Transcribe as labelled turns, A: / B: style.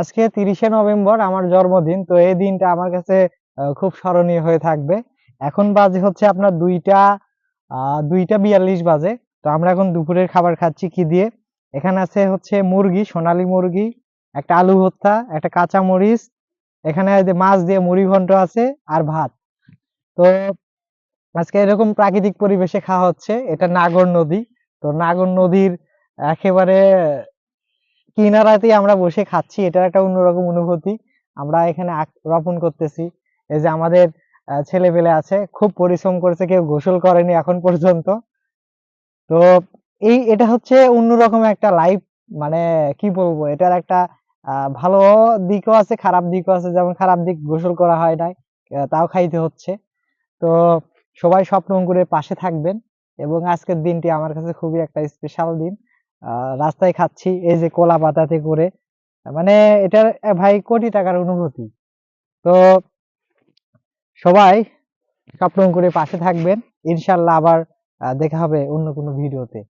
A: আজকে তিরিশে নভেম্বর আমার জন্মদিন, তো এই দিনটা আমার কাছে খুব স্মরণীয় হয়ে থাকবে। এখন বাজে হচ্ছে আপনার দুইটা দুইটা বিয়াল্লিশ বাজে, তো আমরা এখন দুপুরের খাবার খাচ্ছি কি দিয়ে? এখানে আছে হচ্ছে মুরগি, সোনালী মুরগি, একটা আলু ভর্তা, একটা কাঁচা মরিচ এখানে মাছ দিয়ে মুড়ি ঘন্ট আছে আর ভাত। তো আজকে এরকম প্রাকৃতিক পরিবেশে খাওয়া হচ্ছে, এটা নাগর নদী। তো নাগর নদীর একেবারে কিনারাতেই আমরা বসে খাচ্ছি, এটার একটা অন্যরকম অনুভূতি। আমরা এখানে রোপণ করতেছি। এই যে আমাদের ছেলে পেলে আছে, খুব পরিশ্রম করেছে, কেউ গোসল করেনি এখন পর্যন্ত। তো এই, এটা হচ্ছে অন্যরকম একটা লাইফ মানে কি বলব, এটার একটা ভালো দিকও আছে, খারাপ দিকও আছে। যেমন খারাপ দিক গোসল করা হয় নাই তাও খাইতে হচ্ছে। তো সবাই স্বপ্নঙ্কুরের পাশে থাকবেন এবং আজকের দিনটি আমার কাছে খুবই একটা স্পেশাল দিন। রাস্তায় খাচ্ছি, এই যে কলা পাতাতে করে। মানে এটা ভাই কোটি টাকার অনুভূতি। তো সবাই স্বপ্নঙ্কুরের পাশে থাকবেন। ইনশাল্লাহ আবার দেখা হবে অন্য কোনো ভিডিওতে।